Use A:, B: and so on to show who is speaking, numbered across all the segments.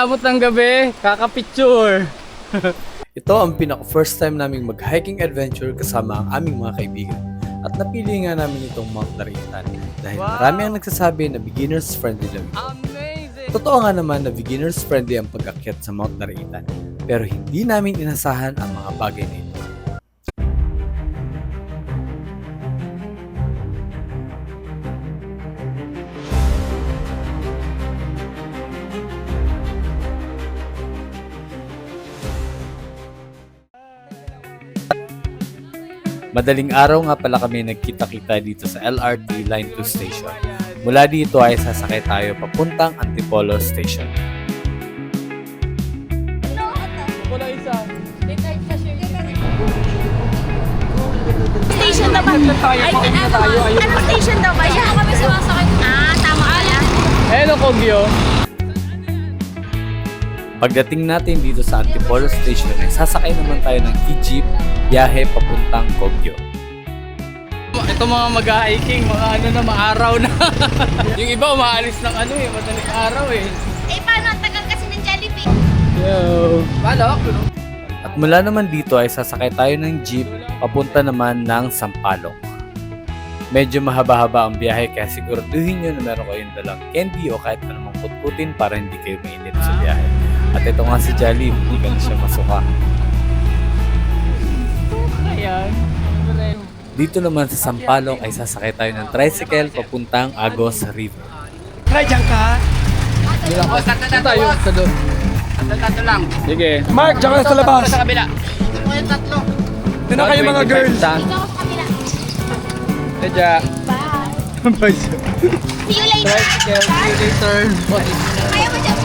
A: Abot ng gabi, kakapicture.
B: Ito ang pinaka first time naming mag-hiking adventure kasama ang aming mga kaibigan. At napili nga namin itong Mount Laritan dahil
A: Wow!
B: marami ang nagsasabi na beginners friendly daw ito.
A: Amazing!
B: Totoo nga naman na beginners friendly ang pag-akyat sa Mount Laritan pero hindi namin inasahan ang mga bagay na ito. Madaling araw nga pala kami nagkita-kita dito sa LRT Line 2 Station. Mula dito ay sasakay tayo papuntang Antipolo Station.
C: Station daw ba? Ay, ano, ano station daw ba? Siya kami sumasakit. Ah, tama pala.
A: Hello, Kogyo.
B: Pagdating natin dito sa Antipolo Station ay sasakay naman tayo ng e-jeep biyahe papuntang Kogyo.
A: Ito mga mag-hiking, mga ano na, maaraw na. yung iba umaalis ng ano eh, madaling araw eh.
C: Eh, paano? Ang tagal kasi ng Jollibee.
A: Yo. Balok.
B: At mula naman dito ay sasakay tayo ng jeep papunta naman ng Sampaloc. Medyo mahaba-haba ang biyahe kaya siguraduhin nyo na meron kayong dalang candy o kahit anumang putputin para hindi kayo mainit sa biyahe. At ito nga si Jolly, hindi ka na siya masuka.
A: Ayan.
B: Dito naman sa Sampaloc ay sasakay tayo ng tricycle papuntang Agos River.
D: Try dyan ka.
A: Ito tayo sa doon.
E: Tatlo lang.
A: Sige.
D: Mark, dyan ka sa labas.
E: Sa kabila. Ito yung tatlo.
D: Doon na kayo mga girls.
C: Ikaw sa kabila.
A: Medya.
C: See you later.
A: Tricycle, see you later.
C: Kaya mo dyan.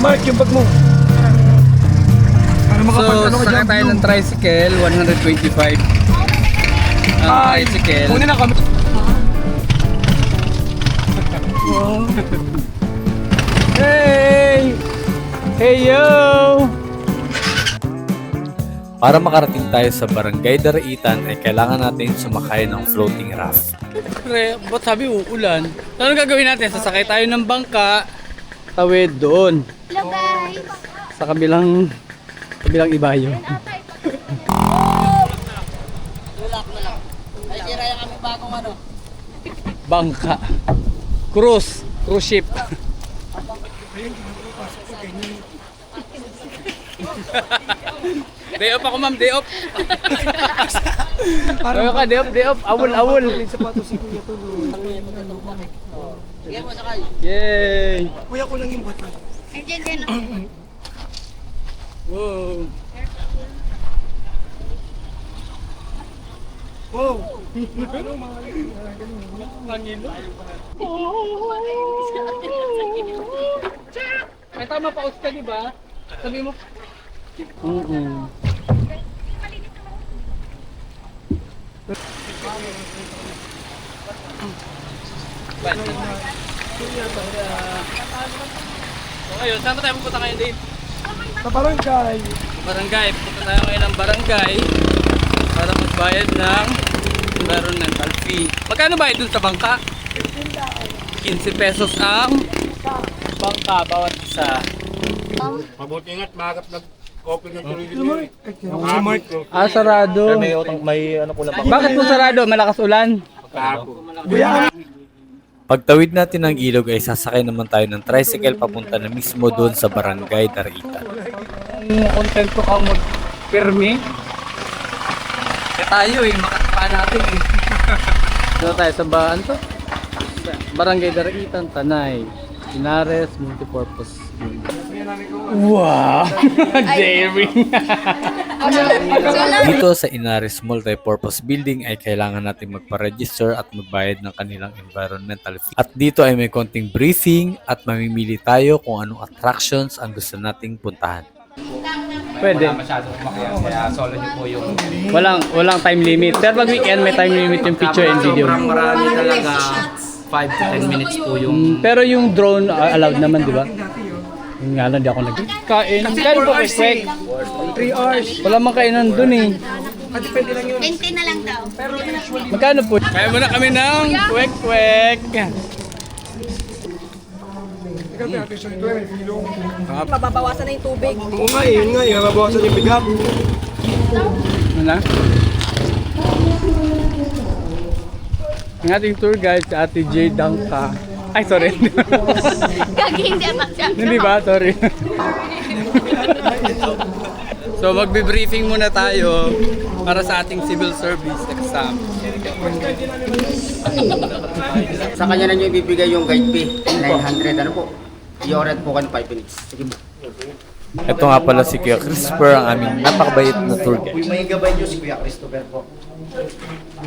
D: Mark, yung bag mo. Para
A: So,
D: makapagtanong ka
A: sakay
D: dyan.
A: tayo ng tricycle, 125. Ang
D: Ay,
A: tricycle.
D: Kunin na kami.
A: Hey! Hey yo!
B: Para makarating tayo sa Barangay Daraitan ay kailangan natin sumakay ng floating raft.
A: Pre, ba't sabi uulan? Ano gagawin natin? Sasakay tayo ng bangka, tawid doon. Sa kabilang, kabilang ibayo. Bangka. Cruise. Cruise ship. day off ako ma'am, day off. Kaya ka, day off, day off. Awol, awol. Yay!
D: Kuya ko lang yung bata.
C: Andiyan dyan. oh.
A: Wow.
D: Wow.
A: Ay, tama pa ka, ba? Sabi mo. Oo. So ngayon, saan ba tayo pupunta ngayon, Dave?
D: Sa barangay.
A: Barangay. Pupunta tayo ngayon ng barangay para magbayad ng environmental fee. Magkano ba dun sa bangka? 15 pesos ang bangka bawat isa.
E: Mabuti nga't magap nag-open ng tuloy
D: Mark. Si Mark.
A: Ah, sarado.
E: May, may ano ko lang
A: Bakit po sarado? Malakas ulan?
D: Kuya,
B: Pagtawid natin ng ilog ay sasakay naman tayo ng tricycle papunta na mismo doon sa Barangay Daraitan.
A: Kung kontento ka mag-permi, kaya tayo eh, makatapa natin eh. Dito tayo sa baan to? Barangay Daraitan, Tanay, Inares, Multipurpose. Wow! Daring!
B: Dito sa Inaris Multipurpose Building ay kailangan natin magpa-register at magbayad ng kanilang environmental fee. At dito ay may konting briefing at mamimili tayo kung anong attractions ang gusto nating puntahan.
A: Pwede.
E: masyadong kumakaya. Kaya solo nyo po yung...
A: Walang walang time limit. Pero pag weekend may time limit yung picture and video.
E: Sobrang marami talaga. 5 to 10 minutes po yung...
A: Mm, pero yung drone uh, allowed naman, di ba? Yung nga lang, di ako nag-kain. Kano po quick?
D: 3 hours.
A: Wala mang kainan dun eh.
D: Ah, depende lang yun.
C: 20 na lang daw.
A: Magkano po? Kaya muna kami ng kwek-kwek.
C: Mababawasan na yung tubig.
D: Oo nga eh, yun nga eh. Mabawasan yung bighap.
A: Ano na? Ang ating tour guide si Ate J. Dangka. Ay, sorry.
C: Gagi, hindi atak siya.
A: Hindi ba? Sorry. so, magbe-briefing muna tayo para sa ating civil service exam.
F: Sa kanya na nyo ibibigay yung guide fee, 900 ano po. I-order po kayo 5 minutes. Sige po.
B: Ito nga pala si Kuya Christopher, ang aming napakabait na tour guide.
F: May gabay nyo si Kuya Christopher po.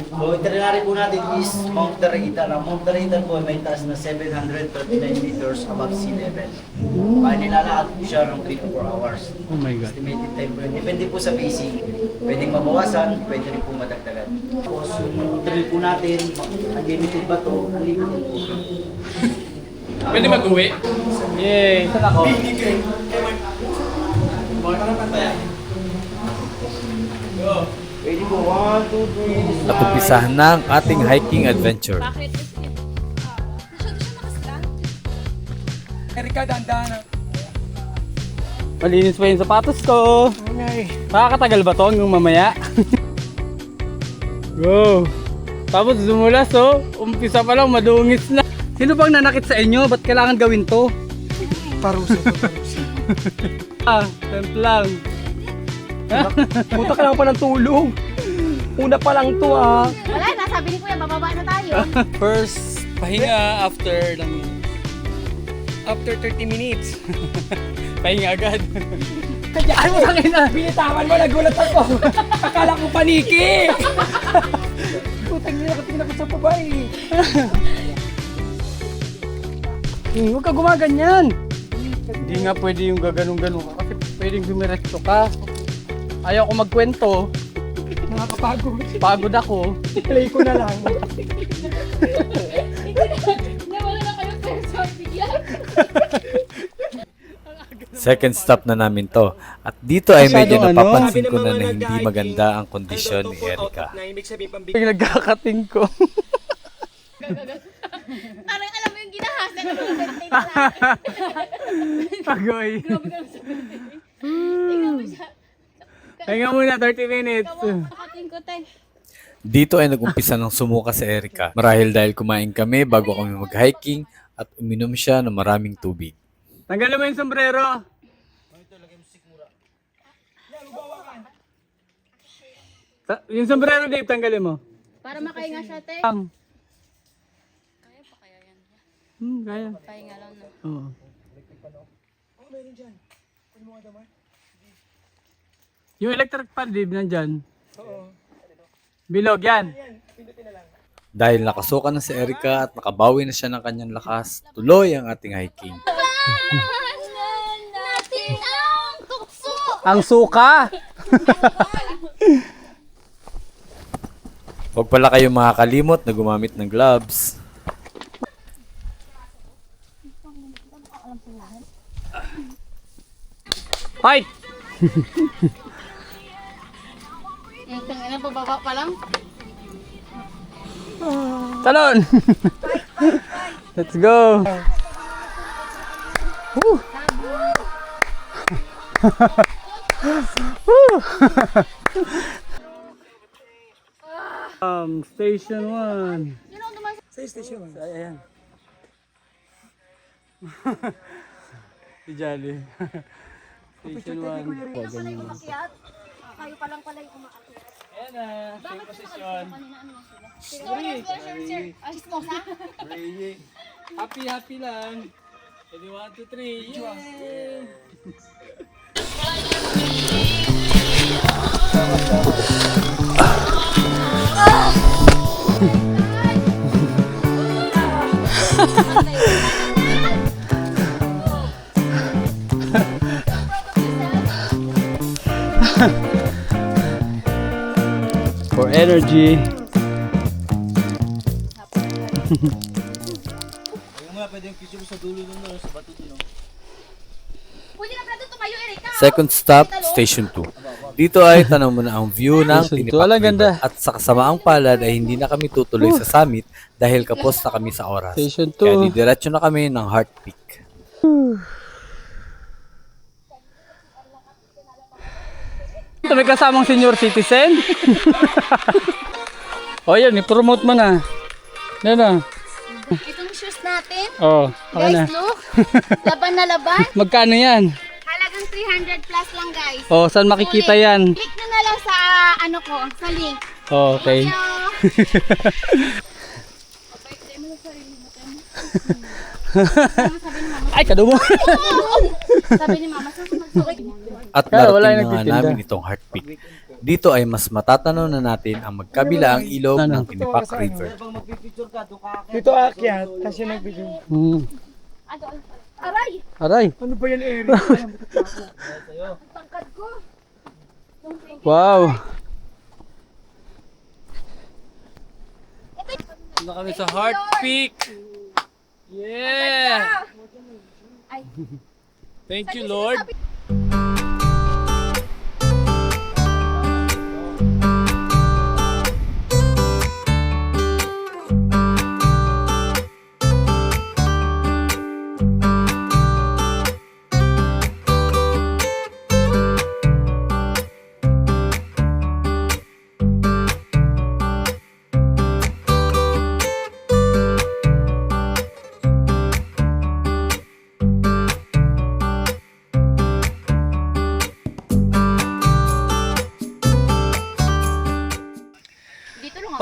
F: So, itinerary po natin is Mount Daraitan. Ang Mount Daraitan po ay may taas na 739 meters above sea level. Kaya nilalakad po siya ng 3 to 4 hours.
A: Oh my God.
F: Estimated time po yun. Depende po sa basic. Pwedeng mabawasan, pwede rin po madagdagan. Tapos yung trail po natin, unlimited ba to? Unlimited po.
A: Pwede mag-uwi? Yay! Saan ako?
F: Pwede po, 1, 2, 3.
B: At umpisahan na ang ating hiking adventure.
C: Nakaslan.
D: Erika, dandahan.
A: Malinis pa yung sapatos ko. Makakatagal ba to hanggang mamaya? Go! Tapos dumulas oh. Umpisa pa lang madungis na. Sino bang nanakit sa inyo? Ba't kailangan gawin to,
D: parusa.
A: Ah, temp lang.
D: Punta ka lang pa ng tulong. Una pa lang to ah.
C: Wala na, sabi ni Kuya, bababa na tayo.
A: First, pahinga after ng
D: After 30 minutes.
A: pahinga agad.
D: Kayaan mo sa na. Binitawan mo, nagulat ako. Akala ko paniki. Putang nila, nakatingin ako sa babae.
A: Hmm, huwag ka gumaganyan. Hindi nga pwede yung gaganong-ganon ka kasi pwedeng dumiretso ka. Ayaw ko magkwento.
D: Nakakapagod.
A: Pagod ako.
D: Play ko na lang.
C: Nawala na kayo.
B: Second stop na namin to. At dito ay medyo
A: ano?
B: napapansin ko na na hindi maganda ang kondisyon ni Erika.
A: Pag nagkakating ko.
C: Parang alam mo yung ginahasa ng mga birthday na lang.
A: Pagoy.
C: Grabe ka sa birthday. Tingnan mo siya.
A: Pahinga muna, 30 minutes.
C: Pakating ko, te.
B: Dito ay nag-umpisa ng sumuka si Erika. Marahil dahil kumain kami bago kami mag-hiking at uminom siya ng maraming tubig.
A: Tanggalin mo yung sombrero. Ta- yung sombrero, Dave, tanggalin mo.
C: Para makahinga siya, te.
A: Ang.
C: Kaya pa kaya yan?
A: Hmm, kaya.
C: Pahinga lang na.
A: Oo. Yung electric fan, Dave, nandyan. Bilog yan.
B: Dahil nakasuka na si Erika at nakabawi na siya ng kanyang lakas, tuloy ang ating hiking.
C: natin ang tukso!
A: Ang suka!
B: Huwag pala kayong makakalimot na gumamit ng gloves.
A: Fight!
C: Yung tangina, pababa pa lang.
A: Talon! Let's go! Woo! Woo! um, station 1.
C: Sino ang dumas?
D: Sa station.
A: Ayan. si Jolly. Station 1.
C: Sino pala yung umakyat? Kayo pa lang pala yung umaakyat.
A: Ayan na, same position.
C: Ano sir, sir. Ay, chismosa?
A: Happy, happy lang. Ready, 1, 2, 3. Yay! For energy.
C: Pwede na pala doon tumayo, Erika.
B: Second stop, Station 2. Dito ay tanaw mo na ang view ng. Tinipak River.
A: ganda.
B: At sa kasamaang palad ay hindi na kami tutuloy sa summit dahil kapos na kami sa oras.
A: Station
B: Kaya
A: 2.
B: didiretso na kami ng Heart Peak.
A: Ito may kasamang senior citizen. o yan, i-promote mo na. Yan na.
C: Itong shoes natin.
A: Oh, okay na.
C: Guys, look. Laban na laban.
A: Magkano yan?
C: Halagang 300 plus lang guys.
A: Oh, saan makikita
C: Sulit.
A: yan?
C: Click nyo na lang sa ano ko, sa link.
A: Oh, okay. Ay, kadumo.
C: Sabi ni mama, susunod sa
B: At
A: Kaya wala
B: darating na nga namin itong heartbeat. Dito ay mas matatanaw na natin ang magkabila ang ilog
A: Ano?
B: ng Tinipak River.
F: Ka
D: Dito akyat, kasi nagbigay.
A: Hmm.
C: Aray!
A: Aray.
D: Ano ba yan, Eric?
C: Tangkad ko.
A: Wow. Na kami sa Heart Peak. Yeah. Thank you, Lord.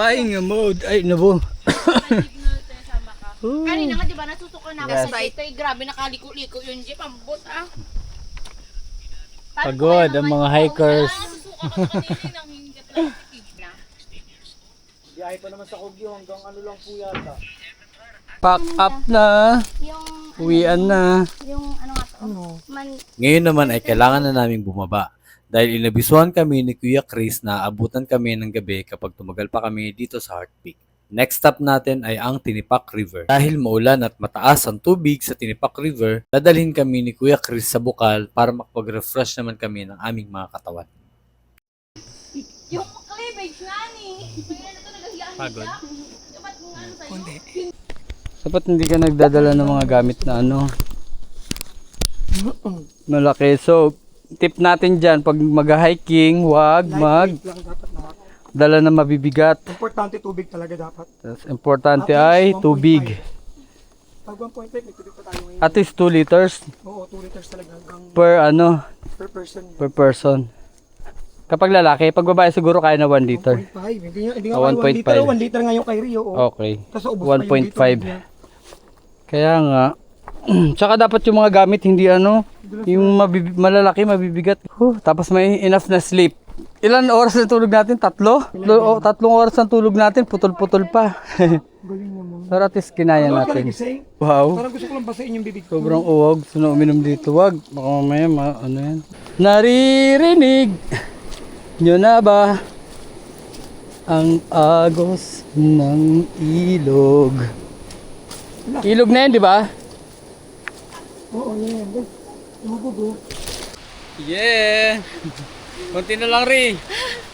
A: Pahinga mode. Ay, nabo.
C: Kanina nga, di ba, natutuko na ako sa dito. Eh, grabe, nakaliko-liko yung jeep. Ang bot, ah.
A: Pagod ang mga hikers.
F: Biyahe pa naman sa Kogyo hanggang ano lang po yata.
A: Pack up na.
C: Yung,
A: Uwian na.
C: yung ano nga to?
B: Ngayon naman ay kailangan na naming bumaba dahil inabisuhan kami ni Kuya Chris na abutan kami ng gabi kapag tumagal pa kami dito sa Heart Peak. Next stop natin ay ang Tinipak River. Dahil maulan at mataas ang tubig sa Tinipak River, dadalhin kami ni Kuya Chris sa Bukal para makapag-refresh naman kami ng aming mga katawan.
C: yung cleavage ni. Na nagahiyaan
A: Pagod.
C: Ano sa'yo.
A: Dapat hindi ka nagdadala ng mga gamit na ano. Malaki. So, tip natin dyan, pag mag-hiking, wag mag dala na mabibigat.
D: Importante tubig talaga dapat.
A: Tas, importante ay tubig.
D: Pag 1.5, may tubig pa tayo ngayon.
A: At least 2 liters
D: Oo, 2 liters talaga hanggang
A: per ano,
D: per person.
A: per person. Kapag lalaki, pag babae siguro kaya na 1 liter.
D: 1.5. Hindi nga, hindi nga
A: Ah, 1.5.
D: 1 liter. 1 liter nga yung kay Rio. Oh.
A: Okay.
D: Tapos ubos pa yung
A: 1.5.
D: dito, niya.
A: Kaya nga, tsaka dapat yung mga gamit hindi ano, yung mabib- malalaki, mabibigat. Huh, tapos may enough na sleep. Ilan oras na tulog natin? Tatlo? Tatlo o, tatlong oras ang tulog natin, putol-putol pa. Pero at least kinaya natin. Wow.
D: Parang gusto ko lang basahin yung bibig ko.
A: Sobrang uwag. Sino uminom dito? Wag. Baka mamaya ma ano yan. Naririnig nyo na ba ang agos ng ilog? Ilog na yan, di ba?
D: Oo, yan. yan. Lumubog oh.
A: Yeah! Kunti na lang, Ri.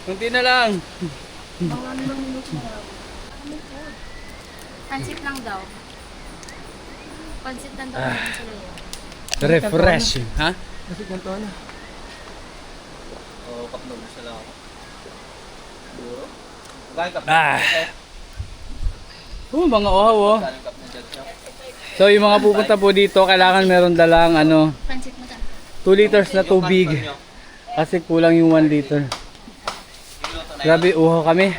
A: Kunti na lang.
C: Pansit lang daw. Pansit lang daw.
A: Ah.
C: sila yun.
A: Refreshing, ha?
D: Kasi ganito ano.
A: Ah. Oh, mga uhaw, oh. So, yung mga pupunta po dito, kailangan meron dalang ano,
C: Pansit mo dyan.
A: 2 liters na tubig. Kasi kulang yung 1 liter. Grabe, uhaw kami.
C: Ano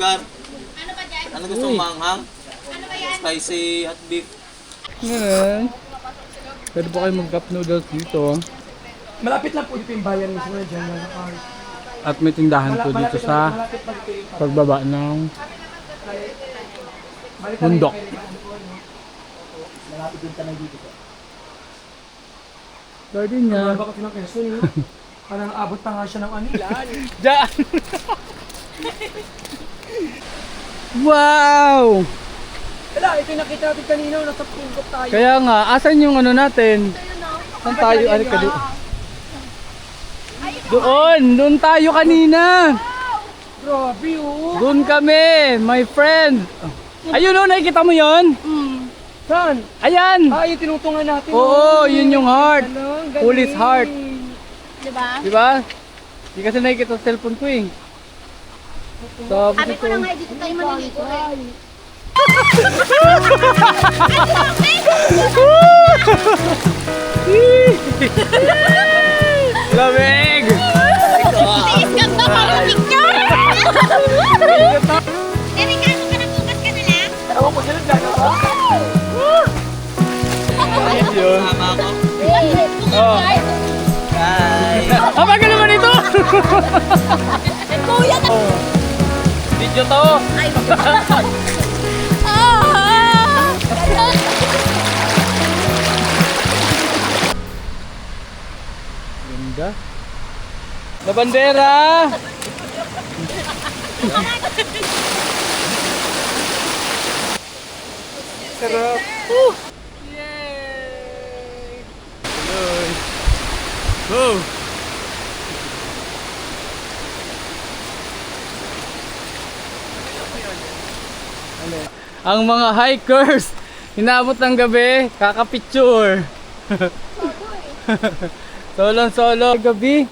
C: ba dyan?
G: Ano gusto mong manghang?
C: Ano ba yan?
G: Spicy hot beef.
A: Ngayon, pwede po kayo mag-cup noodles dito.
D: Malapit lang po dito yung bayan mismo. Diyan lang.
A: At may tindahan po dito sa pagbaba ng bundok.
F: Malapit yung tanay dito po.
A: Pwede niya.
D: Baka kasi ng Quezon eh. Parang abot pa nga siya ng ano yan.
A: Diyan! wow!
D: Wala, ito yung nakita natin kanina. Nasa pungkot tayo.
A: Kaya nga, asan yung ano natin? Saan tayo? Ano ka doon? Doon! Doon tayo kanina!
D: Grabe oh.
A: Doon kami, my friend! Ayun o, nakikita mo yon?
C: Mm.
D: Saan?
A: Ayan!
D: Ah, yung tinutungan natin.
A: Oo, yun yung heart.
D: Ano, galing.
A: Police heart.
C: Diba?
A: Di ba? Di kasi nakikita sa cellphone ko eh. Sabi
C: Sabi
A: ko,
C: na nga, dito tayo maliligo eh.
A: lamig!
C: Tiis ka ba? Parang picture! Delikado ka na bukas ka na lang?
A: Yun.
G: Tama ako.
A: Oh. Kapag ka naman ito!
C: Kuya na!
A: Video to!
C: Ah!
A: Ganda. Na bandera! Sarap. Woo! Yay! Tuloy. Ano? Ang mga hikers, inaabot ng gabi, kakapicture. solo solo gabi.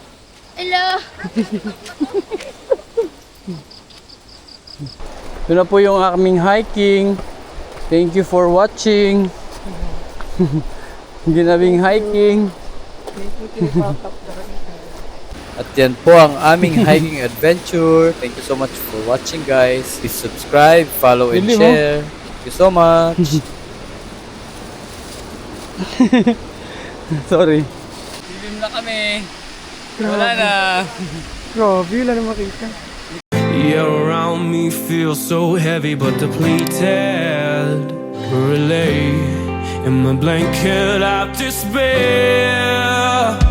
C: Hello!
A: Ito na po yung aming hiking. Thank you for watching. Ginabing hiking.
B: At yan po ang aming hiking adventure. Thank you so much for watching guys. Please subscribe, follow, and
A: Bili mo.
B: share. Thank you so much.
A: Sorry. Dilim na kami. Wala na.
D: Grabe, wala na makita.
H: Yeah, around me feels so heavy but depleted. Relay in my blanket of despair.